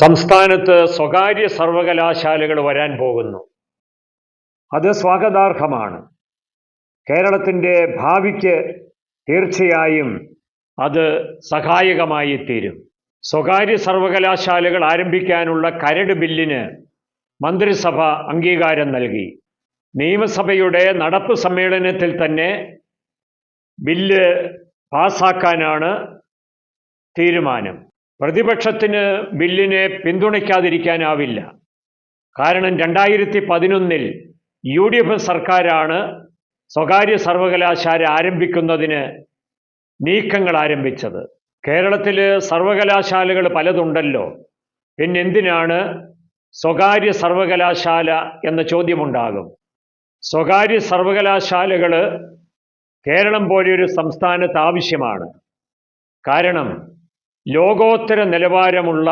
സംസ്ഥാനത്ത് സ്വകാര്യ സർവകലാശാലകൾ വരാൻ പോകുന്നു. അത് സ്വാഗതാർഹമാണ്. കേരളത്തിന്റെ ഭാവിക്ക് തീർച്ചയായും അത് സഹായകമായി തീരും. സ്വകാര്യ സർവകലാശാലകൾ ആരംഭിക്കാനുള്ള കരട് ബില്ലിന് മന്ത്രിസഭ അംഗീകാരം നൽകി. നിയമസഭയുടെ നടപ്പ് സമ്മേളനത്തിൽ തന്നെ ബില്ല് പാസാക്കാനാണ് തീരുമാനം. പ്രതിപക്ഷത്തിന് ബില്ലിനെ പിന്തുണയ്ക്കാതിരിക്കാനാവില്ല. കാരണം രണ്ടായിരത്തി പതിനൊന്നിൽ യു ഡി എഫ് സർക്കാരാണ് സ്വകാര്യ സർവകലാശാല ആരംഭിക്കുന്നതിന് നീക്കങ്ങൾ ആരംഭിച്ചത്. കേരളത്തിൽ സർവകലാശാലകൾ പലതുണ്ടല്ലോ. പിന്നെന്തിനാണ് സ്വകാര്യ സർവകലാശാല എന്ന ചോദ്യമുണ്ടാകും. സ്വകാര്യ സർവകലാശാലകൾ കേരളം പോലെയൊരു സംസ്ഥാനത്ത് ആവശ്യമാണ്. കാരണം ലോകോത്തര നിലവാരമുള്ള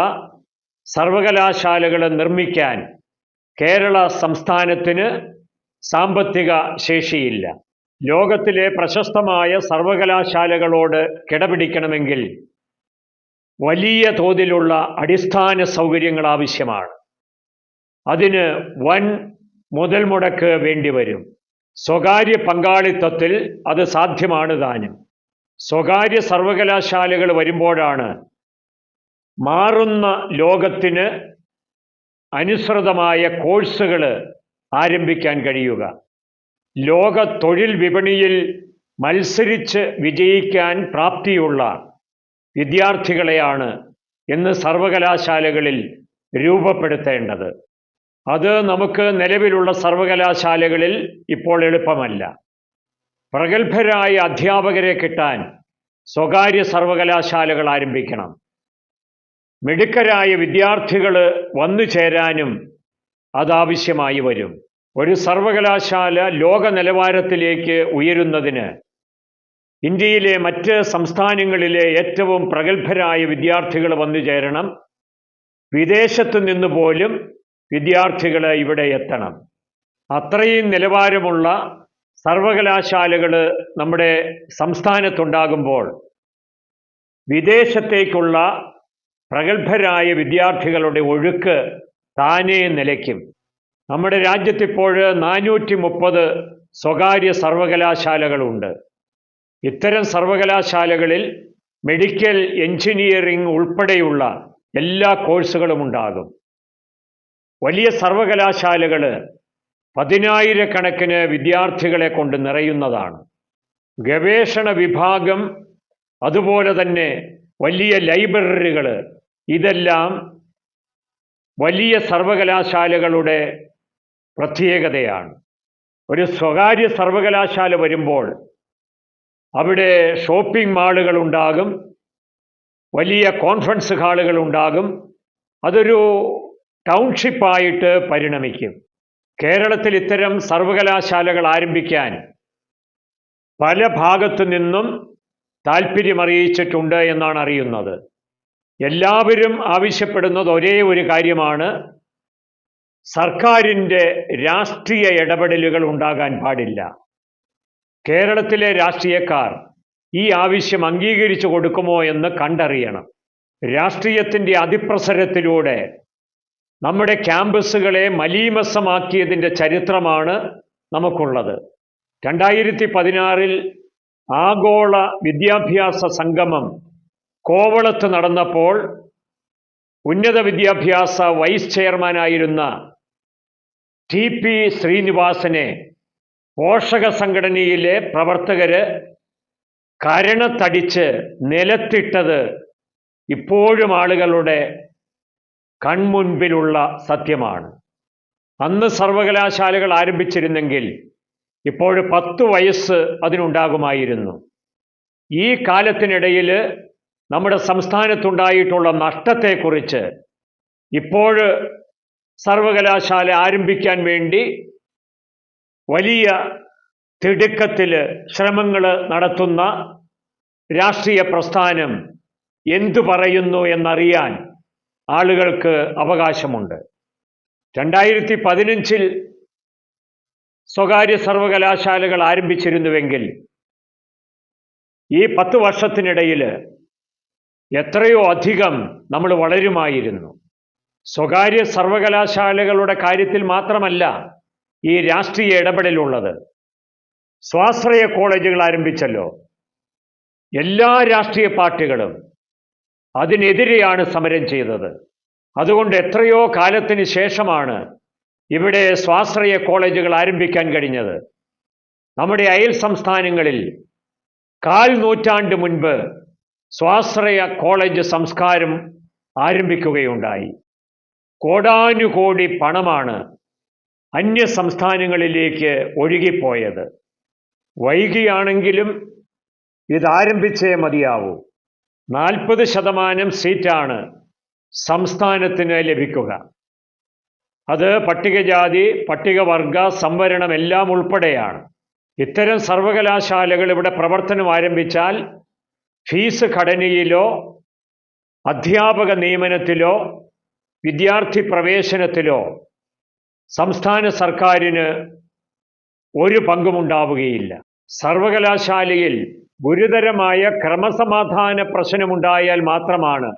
സർവകലാശാലകൾ നിർമ്മിക്കാൻ കേരള സംസ്ഥാനത്തിന് സാമ്പത്തിക ശേഷിയില്ല. ലോകത്തിലെ പ്രശസ്തമായ സർവകലാശാലകളോട് കിടപിടിക്കണമെങ്കിൽ വലിയ തോതിലുള്ള അടിസ്ഥാന സൗകര്യങ്ങൾ ആവശ്യമാണ്. അതിന് വൻ മുതൽ മുടക്ക് വേണ്ടിവരും. സ്വകാര്യ പങ്കാളിത്തത്തിൽ അത് സാധ്യമാണ് താനും. സ്വകാര്യ സർവകലാശാലകൾ വരുമ്പോഴാണ് മാറുന്ന ലോകത്തിന് അനുസൃതമായ കോഴ്സുകൾ ആരംഭിക്കാൻ കഴിയുക. ലോക തൊഴിൽ വിപണിയിൽ മത്സരിച്ച് വിജയിക്കാൻ പ്രാപ്തിയുള്ള വിദ്യാർത്ഥികളെയാണ് ഇന്ന് സർവകലാശാലകളിൽ രൂപപ്പെടുത്തേണ്ടത്. അത് നമുക്ക് നിലവിലുള്ള സർവകലാശാലകളിൽ ഇപ്പോൾ എളുപ്പമല്ല. പ്രഗത്ഭരായ അധ്യാപകരെ കിട്ടാൻ സ്വകാര്യ സർവകലാശാലകൾ ആരംഭിക്കണം. മിടുക്കരായ വിദ്യാർത്ഥികൾ വന്നു ചേരാനും അതാവശ്യമായി വരും. ഒരു സർവകലാശാല ലോക നിലവാരത്തിലേക്ക് ഉയരുന്നതിന് ഇന്ത്യയിലെ മറ്റ് സംസ്ഥാനങ്ങളിലെ ഏറ്റവും പ്രഗത്ഭരായ വിദ്യാർത്ഥികൾ വന്നു ചേരണം. വിദേശത്ത് നിന്ന് പോലും വിദ്യാർത്ഥികൾ ഇവിടെ എത്തണം. അത്രയും നിലവാരമുള്ള സർവകലാശാലകൾ നമ്മുടെ സംസ്ഥാനത്തുണ്ടാകുമ്പോൾ വിദേശത്തേക്കുള്ള പ്രഗത്ഭരായ വിദ്യാർത്ഥികളുടെ ഒഴുക്ക് താനേ നിലയ്ക്കും. നമ്മുടെ രാജ്യത്തിപ്പോൾ നാനൂറ്റി മുപ്പത് സ്വകാര്യ സർവകലാശാലകളുണ്ട്. ഇത്തരം സർവകലാശാലകളിൽ മെഡിക്കൽ എഞ്ചിനീയറിംഗ് ഉൾപ്പെടെയുള്ള എല്ലാ കോഴ്സുകളും ഉണ്ടാകും. വലിയ സർവകലാശാലകൾ പതിനായിരക്കണക്കിന് വിദ്യാർത്ഥികളെ കൊണ്ട് നിറയുന്നതാണ്. ഗവേഷണ വിഭാഗം അതുപോലെ തന്നെ വലിയ ലൈബ്രറികൾ ഇതെല്ലാം വലിയ സർവകലാശാലകളുടെ പ്രത്യേകതയാണ്. ഒരു സ്വകാര്യ സർവകലാശാല വരുമ്പോൾ അവിടെ ഷോപ്പിംഗ് മാളുകൾ ഉണ്ടാകും വലിയ കോൺഫറൻസ് ഹാളുകൾ ഉണ്ടാകും അതൊരു ടൗൺഷിപ്പായിട്ട് പരിണമിക്കും. കേരളത്തിൽ ഇത്തരം സർവകലാശാലകൾ ആരംഭിക്കാൻ പല ഭാഗത്തു നിന്നും താല്പര്യമറിയിച്ചിട്ടുണ്ട് എന്നാണ് അറിയുന്നത്. എല്ലാവരും ആവശ്യപ്പെടുന്നത് ഒരേ ഒരു കാര്യമാണ്. സർക്കാരിന്റെ രാഷ്ട്രീയ ഇടപെടലുകൾ ഉണ്ടാകാൻ പാടില്ല. കേരളത്തിലെ രാഷ്ട്രീയക്കാർ ഈ ആവശ്യം അംഗീകരിച്ചു കൊടുക്കുമോ എന്ന് കണ്ടറിയണം. രാഷ്ട്രീയത്തിന്റെ അതിപ്രസരത്തിലൂടെ നമ്മുടെ ക്യാമ്പസുകളെ മലീമസമാക്കിയതിന്റെ ചരിത്രമാണ് നമുക്കുള്ളത്. രണ്ടായിരത്തി പതിനാറിൽ ആഗോള വിദ്യാഭ്യാസ സംഗമം കോവളത്ത് നടന്നപ്പോൾ ഉന്നത വിദ്യാഭ്യാസ വൈസ് ചെയർമാനായിരുന്ന ടി പി ശ്രീനിവാസനെ പോഷക സംഘടനയിലെ പ്രവർത്തകര് കരണത്തടിച്ച് നിലത്തിട്ടത് ഇപ്പോഴും ആളുകളുടെ കൺമുൻപിലുള്ള സത്യമാണ്. അന്ന് സർവകലാശാലകൾ ആരംഭിച്ചിരുന്നെങ്കിൽ ഇപ്പോൾ പത്ത് വയസ്സ് അതിനുണ്ടാകുമായിരുന്നു. ഈ കാലത്തിനിടയിൽ നമ്മുടെ സംസ്ഥാനത്തുണ്ടായിട്ടുള്ള നഷ്ടത്തെക്കുറിച്ച് ഇപ്പോൾ സർവകലാശാല ആരംഭിക്കാൻ വേണ്ടി വലിയ തിടുക്കത്തിൽ ശ്രമങ്ങൾ നടത്തുന്ന രാഷ്ട്രീയ പ്രസ്ഥാനം എന്തു പറയുന്നു എന്നറിയാൻ ആളുകൾക്ക് അവകാശമുണ്ട്. രണ്ടായിരത്തി പതിനഞ്ചിൽ സ്വകാര്യ സർവകലാശാലകൾ ആരംഭിച്ചിരുന്നുവെങ്കിൽ ഈ പത്ത് വർഷത്തിനിടയിൽ എത്രയോ അധികം നമ്മൾ വളരുമായിരുന്നു. സ്വകാര്യ സർവകലാശാലകളുടെ കാര്യത്തിൽ മാത്രമല്ല ഈ രാഷ്ട്രീയ ഇടപെടലുള്ളത്. സ്വാശ്രയ കോളേജുകൾ ആരംഭിച്ചല്ലോ. എല്ലാ രാഷ്ട്രീയ പാർട്ടികളും അതിനെതിരെയാണ് സമരം ചെയ്തത്. അതുകൊണ്ട് എത്രയോ കാലത്തിന് ശേഷമാണ് ഇവിടെ സ്വാശ്രയ കോളേജുകൾ ആരംഭിക്കാൻ കഴിഞ്ഞത്. നമ്മുടെ അയൽ സംസ്ഥാനങ്ങളിൽ കാൽ നൂറ്റാണ്ട് മുൻപ് സ്വാശ്രയ കോളേജ് സംസ്കാരം ആരംഭിക്കുകയുണ്ടായി. കോടാനുകോടി പണമാണ് അന്യ സംസ്ഥാനങ്ങളിലേക്ക് ഒഴുകിപ്പോയത്. വൈകിയാണെങ്കിലും ഇതാരംഭിച്ചേ മതിയാവൂ. നാൽപ്പത് ശതമാനം സീറ്റാണ് സംസ്ഥാനത്തിന് ലഭിക്കുക. അത് പട്ടികജാതി പട്ടികവർഗ സംവരണം എല്ലാം ഉൾപ്പെടെയാണ്. ഇത്തരം സർവകലാശാലകൾ ഇവിടെ പ്രവർത്തനം ആരംഭിച്ചാൽ ഫീസ് ഘടനയിലോ അധ്യാപക നിയമനത്തിലോ വിദ്യാർത്ഥി പ്രവേശനത്തിലോ സംസ്ഥാന സർക്കാരിന് ഒരു പങ്കുമുണ്ടാവുകയില്ല. സർവകലാശാലയിൽ ഗുരുതരമായ ക്രമസമാധാന പ്രശ്നമുണ്ടായാൽ മാത്രമാണ്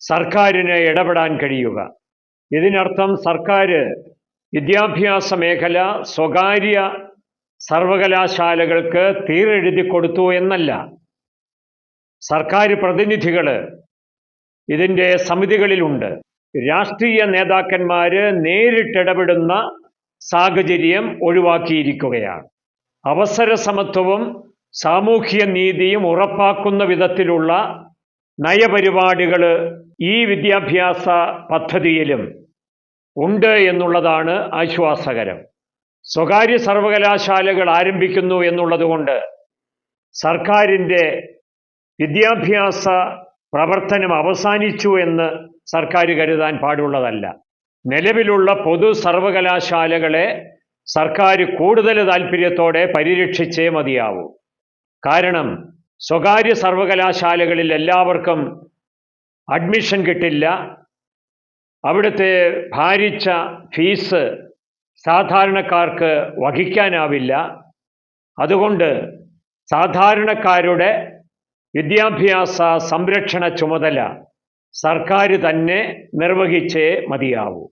സർക്കാരിന് ഇടപെടാൻ കഴിയുക. ഇതിനർത്ഥം സർക്കാർ വിദ്യാഭ്യാസ മേഖല സ്വകാര്യ സർവകലാശാലകൾക്ക് തീരെഴുതി കൊടുത്തു എന്നല്ല. സർക്കാർ പ്രതിനിധികൾ ഇതിന്റെ സമിതികളിലുണ്ട്. രാഷ്ട്രീയ നേതാക്കന്മാർ നേരിട്ടിടപെടുന്ന സാഹചര്യം ഒഴിവാക്കിയിരിക്കുകയാണ്. അവസര സമത്വവും സാമൂഹ്യ നീതിയും ഉറപ്പാക്കുന്ന വിധത്തിലുള്ള നയപരിപാടികൾ ഈ വിദ്യാഭ്യാസ പദ്ധതിയിലും ഉണ്ട് എന്നുള്ളതാണ് ആശ്വാസകരം. സ്വകാര്യ സർവകലാശാലകൾ ആരംഭിക്കുന്നു എന്നുള്ളതുകൊണ്ട് സർക്കാരിന്റെ വിദ്യാഭ്യാസ പ്രവർത്തനം അവസാനിച്ചു എന്ന് സർക്കാർ കരുതാൻ പാടുള്ളതല്ല. നിലവിലുള്ള പൊതു സർവകലാശാലകളെ സർക്കാർ കൂടുതൽ താല്പര്യത്തോടെ പരിരക്ഷിച്ചേ മതിയാവൂ. കാരണം സ്വകാര്യ സർവകലാശാലകളിൽ എല്ലാവർക്കും അഡ്മിഷൻ കിട്ടില്ല. അവിടുത്തെ ഭാരിച്ച ഫീസ് സാധാരണക്കാർക്ക് വഹിക്കാനാവില്ല. അതുകൊണ്ട് സാധാരണക്കാരുടെ വിദ്യാഭ്യാസ സംരക്ഷണ ചുമതല സർക്കാർ തന്നെ നിർവഹിച്ചേ മതിയാവൂ.